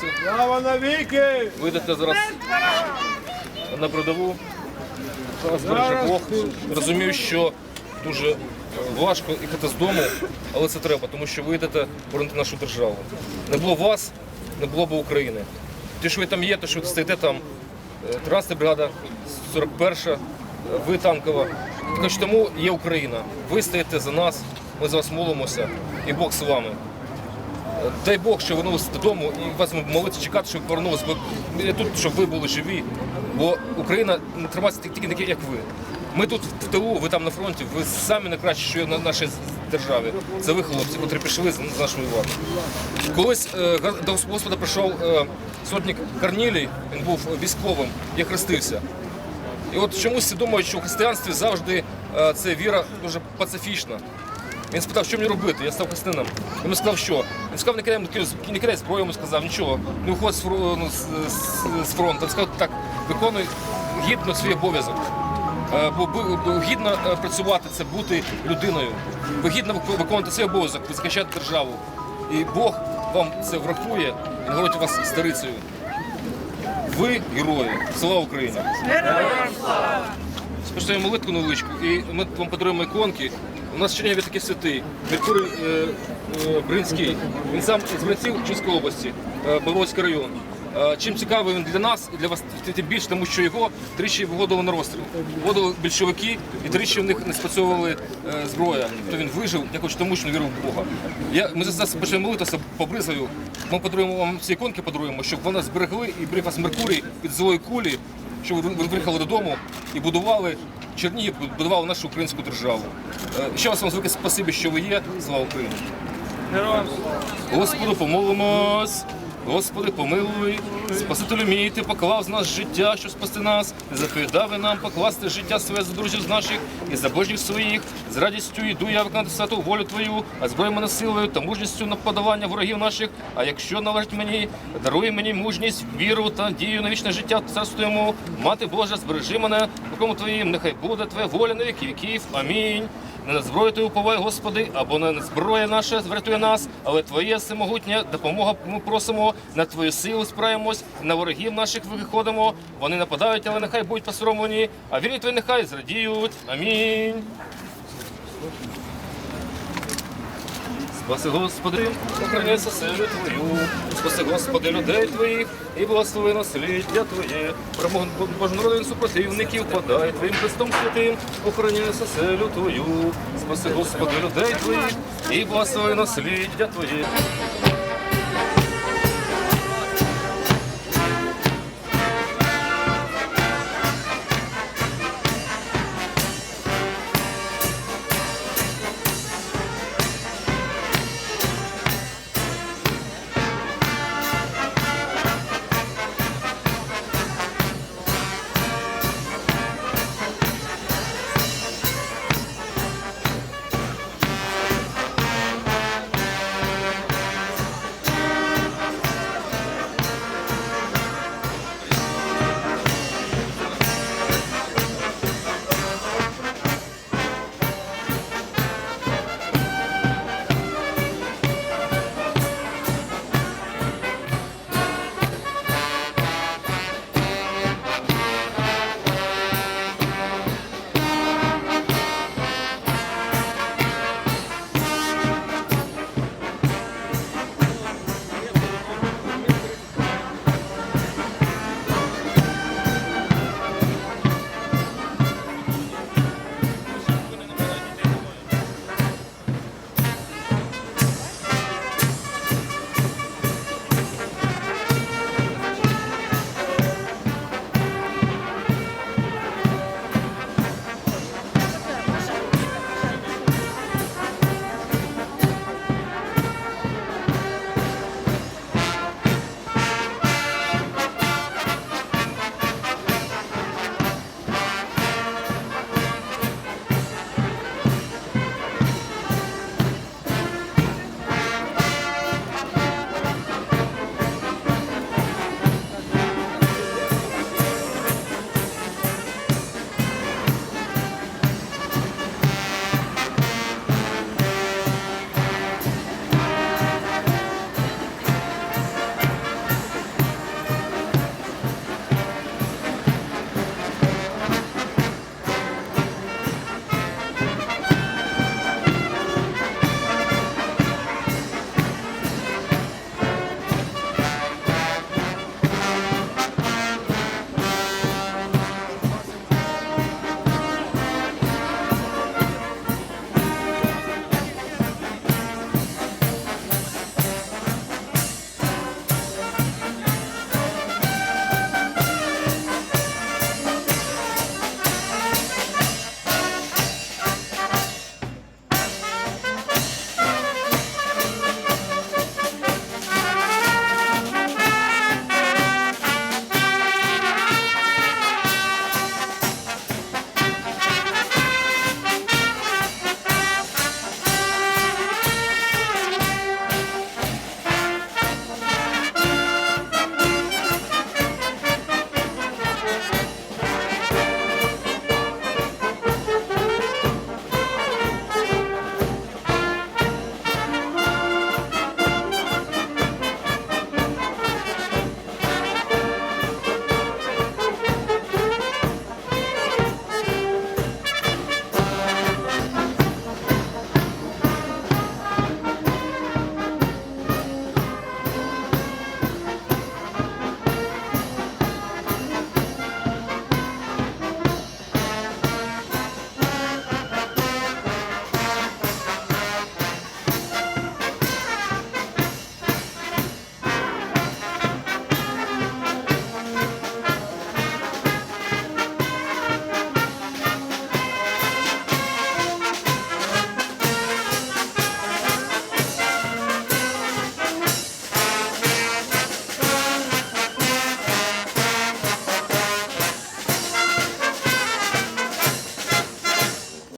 хлопці. Слава навіки! Вийдете зараз на. Вас береже Бог. Розумію, що дуже е, важко їхати з дому, але це треба, тому що ви йдете боронити нашу державу. Не було б вас, не було б України. Ті, що ви там є, то що ви стоїте там, е, 13 бригада, 41, е, ви танкова. Так тому є Україна. Ви стоїте за нас, ми за вас молимося, і Бог з вами. Дай Бог, що вернулися додому і вас молиться чекати, щоб повернулися, бо я тут, щоб ви були живі. Бо Україна тримається тільки такі, як ви. Ми тут в тилу, ви там на фронті, ви самі найкращі, що є на нашій державі. Це ви, хлопці, котрі пішли з нашої влади. Колись е, до Господа прийшов е, сотник Корнілій, він був військовим, я хрестився. І от чомусь думають, що в християнстві завжди е, це віра дуже пацифічна. Він спитав, що мені робити. Я став християнином. Йому сказав, що? Він сказав, не кидай, не кидай зброю, йому сказав, нічого, не виходь з, ну, з, з- з фронту. Він сказав, так, виконуй гідно свій обов'язок. Е, Бо, бо- гідно е, працювати це бути людиною. Бо гідно виконувати свій обов'язок, захищати державу. І Бог вам це врахує і нагородить вас старицею. Ви герої. Слава Україні! Спочатку молитву невеличку, і ми вам подаруємо іконки. У нас в Чернігові такий святий, Меркурій е, е, Бринський. Він сам з Бринців Чиської області, е, Беловодський район. Е, чим цікавий він для нас і для вас тим більше, тому що його тричі вигодили на розстріл. Вводили більшовики, і тричі в них не спрацьовували е, зброя. То він вижив, дякуючи тому, що він вірив в Бога. Я, ми зараз почнемо молитися по бризою. Ми подаруємо вам ці іконки, подаруємо, щоб вони зберегли і берег вас Меркурій від злої кулі щоб ви приїхали додому і будували Чернігів, будував нашу українську державу. Е, Ще раз вам велике спасибі, що ви є. Слава Україні! Господу, помолимось. Господи, помилуй, Спасителю мій, ти поклав з нас життя, щоб спасти нас, ти заповідав і нам покласти життя своє за друзів з наших і за божніх своїх. З радістю йду я виконати святу волю Твою, а зброю мене силою та мужністю на подавання ворогів наших. А якщо належить мені, даруй мені мужність, віру та надію на вічне життя в царству йому. Мати Божа, збережи мене, рукому Твоїм, нехай буде Твоя воля на віки віків. Амінь. Не на зброю ти уповай, Господи, або не зброя наша врятує нас, але Твоє всемогутнє допомога ми просимо, на Твою силу справимось, на ворогів наших виходимо. Вони нападають, але нехай будуть посоромлені, а вірні Твої нехай зрадіють. Амінь. Спаси, Господи, охорони соселю Твою, спаси, Господи, людей Твоїх і благослови насліддя Твоє. Божого супротивників подай Твоїм Христом святим, охорони соселю Твою, спаси, Господи, людей Твоїх і благослови насліддя Твоє.